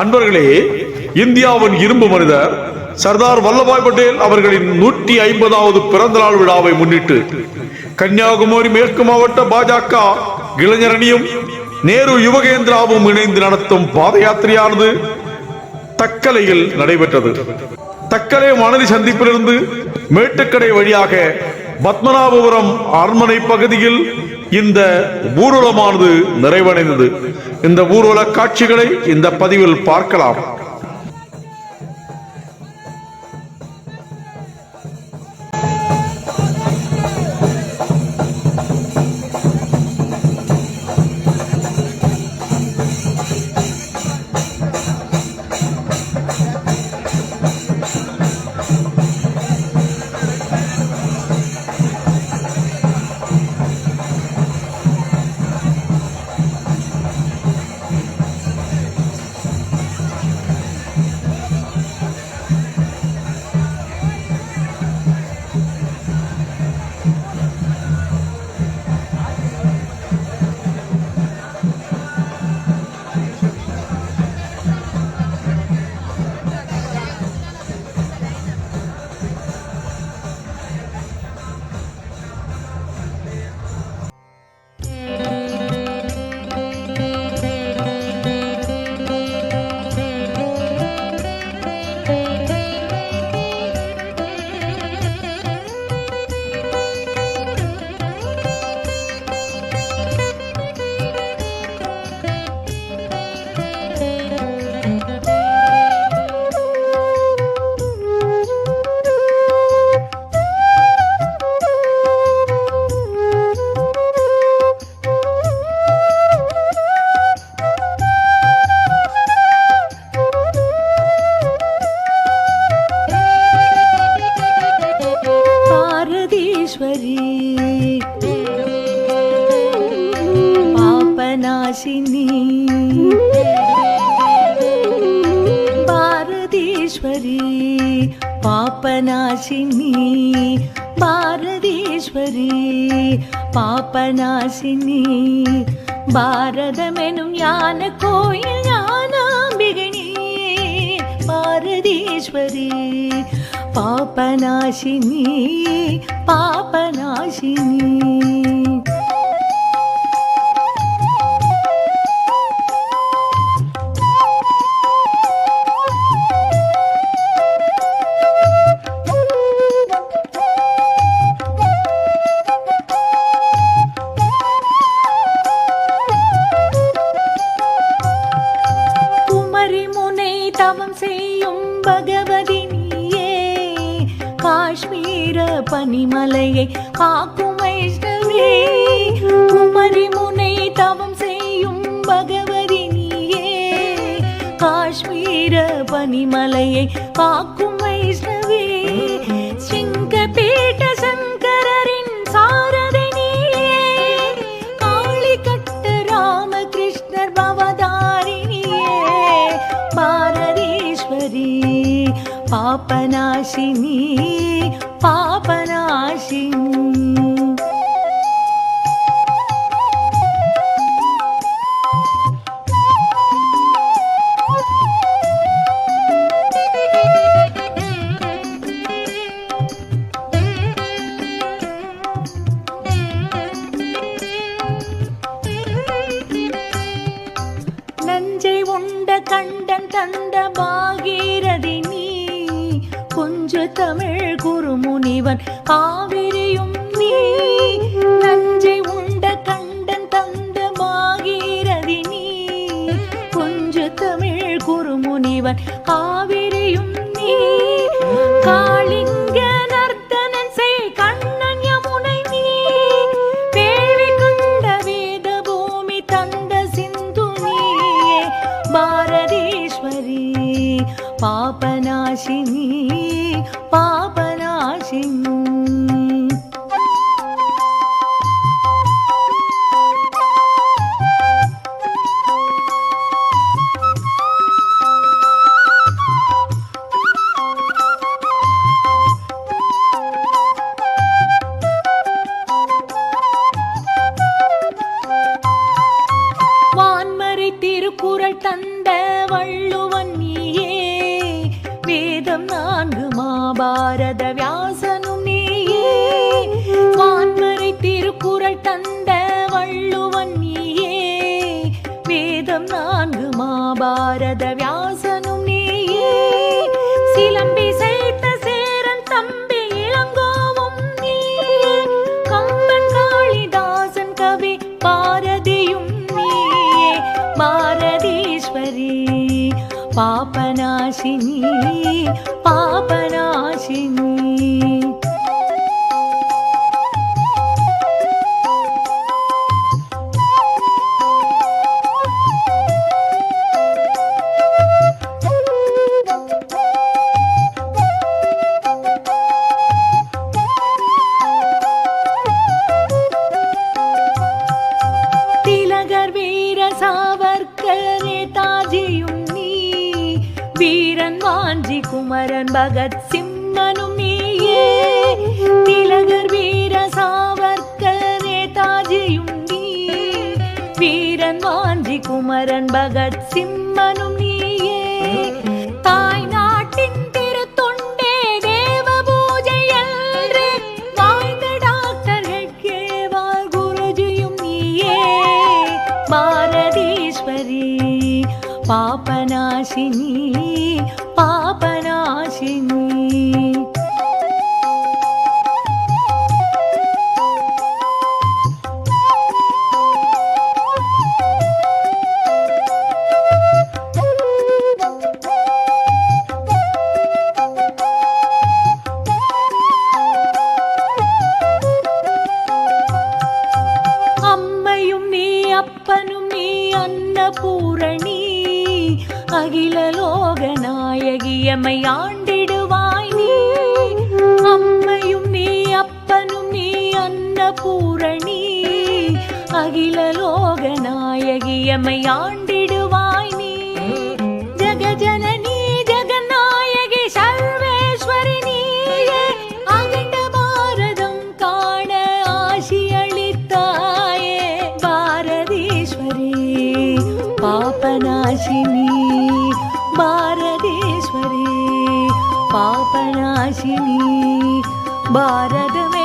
அன்பர்களே இந்தியாவின் இரும்பு மனிதர் சர்தார் வல்லபாய் பட்டேல் அவர்களின் நூற்றி ஐம்பதாவது பிறந்த நாள் விழாவை முன்னிட்டு கன்னியாகுமரி மேற்கு மாவட்ட பாஜக இளைஞரணியும் நேரு யுவகேந்திராவும் இணைந்து நடத்தும் பாத யாத்திரையானது தக்கலையில் நடைபெற்றது. தக்கலை வானதி சந்திப்பிலிருந்து மேட்டுக்கடை வழியாக பத்மநாபபுரம் அரண்மனை பகுதியில் இந்த ஊர்வலமானது நிறைவடைந்தது. இந்த ஊர்வல காட்சிகளை இந்த பதிவில் பார்க்கலாம். பாரதீஸ்வரி பாபநாசினி பாரதீஸ்வரி பாபநாசினி பாரதீஸ்வரி பாபநாசினி பாரதமெனும் ஞான கோயில் ஞானாம்பிகனி பாரதீஸ்வரி பாபநாசினி பாபநாசினி குமரி முனை தவம் செய்யும் பகவதி காஷ்மீர பனிமலையை காக்கும் வைஷ்ணவி. குமரி முனை தவம் செய்யும் பகவதி நீயே. காஷ்மீர பனிமலையை காக்கும் வைஷ்ணவி. पापनाशिनी पापनाशिनी। கொஞ்ச தமிழ் குருமுனிவன். காவிரியும் நீ நஞ்சை உண்ட கண்டன் தந்த பாகீரதி நீ. கொஞ்ச தமிழ் குருமுனிவன். காவிரியும் நீ காளிங்க நர்த்தனன் செய் கண்ணன் யமுனை நீ. வேள்வி கண்ட வேத பூமி தந்த சிந்து பாரதீஸ்வரி பாபநாசினி வான்மறை வேதம் நான்கு மாபாரத வியாசனும் நீயே. வான்மறை திருக்குறள் தந்த வள்ளுவன் நீயே. வேதம் நான்கு மாபாரத வியாசனும் நீயே. சிலம்பி செய்த சேரன் தம்பி பாபநாசினி பகத் சிம்மனும் நீயே திலகர் வீர சாவர்கர் நேதாஜியும் நீ வீரன் வாஞ்சி குமரன் பகத் சிம்மனும் நீயே தாய் நாட்டின் திருத்தொண்டே தேவ பூஜை அன்று வாழ்ந்த டாக்டர் ஹெட்கேவால் குருஜியும் நீயே பாரதீஸ்வரி பாபநாசினி भारत मे